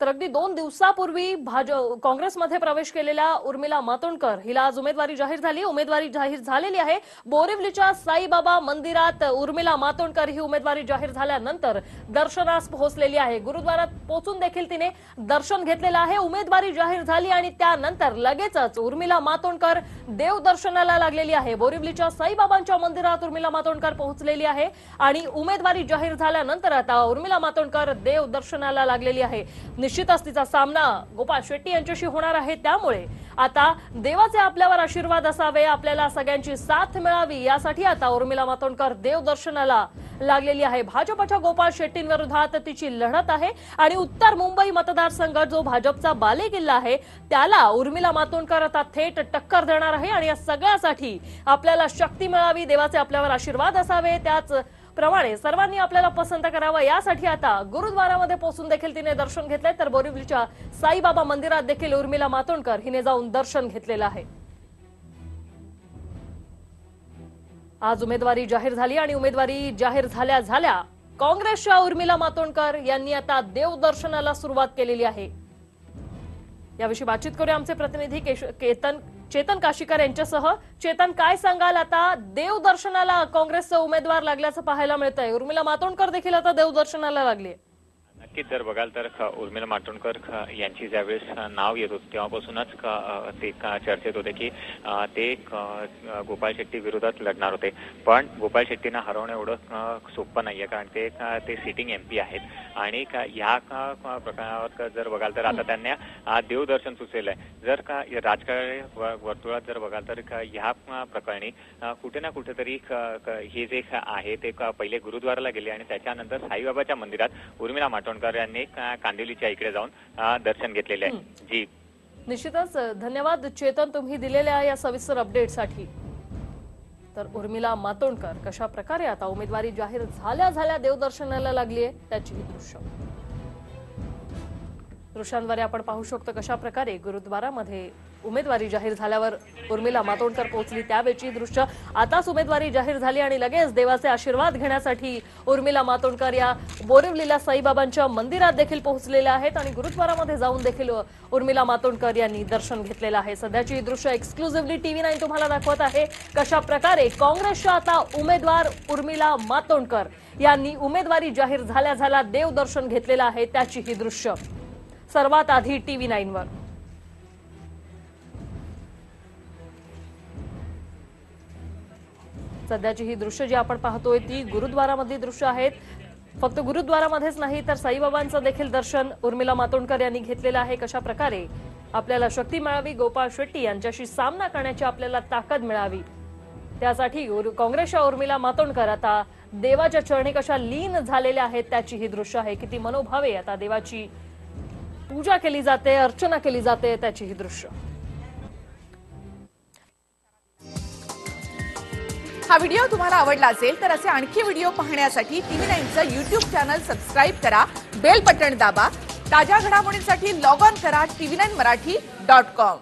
तर अगदी दोन दिवसापूर्वी भाज काँग्रेसमध्ये प्रवेश केलेल्या उर्मिला मातोंडकर. हिला आज उमेदवारी जाहीर झाली. उमेदवारी जाहीर झालेली आहे. बोरिवलीच्या साईबाबा मंदिरात उर्मिला मातोंडकर ही उमेदवारी जाहीर झाल्यानंतर दर्शनास पोहोचलेली आहे. गुरुद्वारात पोहोचून देखील तिने दर्शन घेतलेलं आहे. उमेदवारी जाहीर झाली आणि त्यानंतर लगेचच उर्मिला मातोंडकर देवदर्शनाला लागलेली आहे. बोरिवलीच्या साईबाबांच्या मंदिरात उर्मिला मातोंडकर पोहोचलेली आहे आणि उमेदवारी जाहीर झाल्यानंतर आता उर्मिला मातोंडकर देवदर्शनाला लागलेली आहे. निश्चितच तिचा सामना गोपाळ शेट्टी यांच्याशी होणार आहे. त्यामुळे आता देवाचे आपल्यावर आशीर्वाद असावे आपल्याला सगळ्यांची साथ मिळावी यासाठी आता उर्मिला मातोंडकर देवदर्शनाला लागलेली आहे. भाजपच्या गोपाळ शेट्टींविरोधात तिची लढत आहे आणि उत्तर मुंबई मतदारसंघ जो भाजपचा बालेकिल्ला आहे त्याला उर्मिला मातोंडकर आता थेट टक्कर देणार आहे आणि या सगळ्यासाठी आपल्याला शक्ती मिळावी देवाचे आपल्यावर आशीर्वाद असावे त्याच प्रमाणे सर्वांनी आपल्याला पसंत करावं यासाठी आता गुरुद्वारामध्ये पोहोचून देखील तिने दर्शन घेतले तर बोरिवलीच्या साईबाबा मंदिरात देखील उर्मिला मातोंडकर हिने जाऊन दर्शन घेतलेलं आहे. आज उमेदवारी जाहीर झाली आणि उमेदवारी जाहीर झाल्या झाल्या काँग्रेसच्या उर्मिला मातोंडकर यांनी आता देवदर्शनाला सुरुवात केलेली आहे. याविषयी बातचीत करूया आमचे प्रतिनिधी केतन चेतन काशीकर यांच्यासह. चेतन काय सांगाल आता? देवदर्शनाला काँग्रेसचा उमेदवार लागल्याचं पाहायला मिळतंय. उर्मिला मातोंडकर देखील आता देवदर्शनाला लागली नक्कीच जर बघाल तर ख- उर्मिला मातोंडकर ख- यांची ज्यावेळेस नाव येत होतं तेव्हापासूनच ते चर्चेत होते की ते गोपाळ शेट्टी विरोधात लढणार होते. पण गोपाळ शेट्टींना हरवणं एवढं अ, सोपं नाहीये कारण ते ते सिटिंग एमपी आहेत. आणि क- ह्या क- प्रकरणावर क- जर बघाल तर आता त्यांना देवदर्शन सुचलेलं आहे जर का या राजकारणी व- वर्तुळात जर बघाल तर क- ह्या प्रकरणी कुठे ना कुठेतरी हे जे आहे ते क- पहिले गुरुद्वाराला गेले आणि त्याच्यानंतर साईबाबाच्या मंदिरात उर्मिला मातोंडकर यांनी क- कांदिवलीच्या इकडे जाऊन दर्शन घेतलेले आहे. जी. निश्चितच धन्यवाद चेतन तुम्ही दिलेल्या या सविस्तर अपडेटसाठी तर उर्मिला मातोंडकर कशा प्रकारे आता उमेदवारी जाहीर झाल्या झाल्या देवदर्शनाला लागली आहे त्याचीही दृश्य. दृश्यांद्वारे आपण पाहू शकतो कशा प्रकारे गुरुद्वारामध्ये उमेदवारी जाहीर झाल्यावर उर्मिला मातोंडकर पोहोचली. त्यावेळची दृश्य आताच उमेदवारी जाहीर झाली आणि लगेच देवाचे आशीर्वाद घेण्यासाठी उर्मिला मातोंडकर या बोरिवलीला साईबाबांच्या मंदिरात देखील पोहोचलेल्या आहेत आणि गुरुद्वारामध्ये जाऊन देखील उर्मिला मातोंडकर यांनी दर्शन घेतलेलं आहे. सध्याची ही दृश्य एक्सक्लुझिव्हली टीव्ही नाईन तुम्हाला दाखवत आहे. कशा प्रकारे काँग्रेसच्या आता उमेदवार उर्मिला मातोंडकर यांनी उमेदवारी जाहीर झाल्या झाला देवदर्शन घेतलेलं आहे त्याची ही दृश्य. सर्वात आधी टीव्ही नाईन वर सध्याची ही दृश्य जी आपण पाहतोय ती गुरुद्वारामधली दृश्य आहेत. फक्त गुरुद्वारामध्येच नाही तर साईबाबांचं देखील दर्शन उर्मिला मातोंडकर यांनी घेतलेलं आहे. कशा प्रकारे आपल्याला शक्ती मिळावी गोपाळ शेट्टी यांच्याशी सामना करण्याची आपल्याला ताकद मिळावी. त्यासाठी काँग्रेसच्या उर्मिला मातोंडकर आता देवाच्या चरणी कशा लीन झालेल्या आहेत त्याची ही दृश्य आहे. किती मनोभावे आता देवाची पूजा केली जाते अर्चना केली जाते त्याची ही दृश्य. हा व्हिडिओ तुम्हाला आवडला असेल तर असे आणखी व्हिडिओ पाहण्यासाठी टीव्ही नाईनचं युट्यूब चॅनल सबस्क्राईब करा बेल बटन दाबा ताज्या घडामोडींसाठी लॉग ऑन करा TV nine Marathi dot com.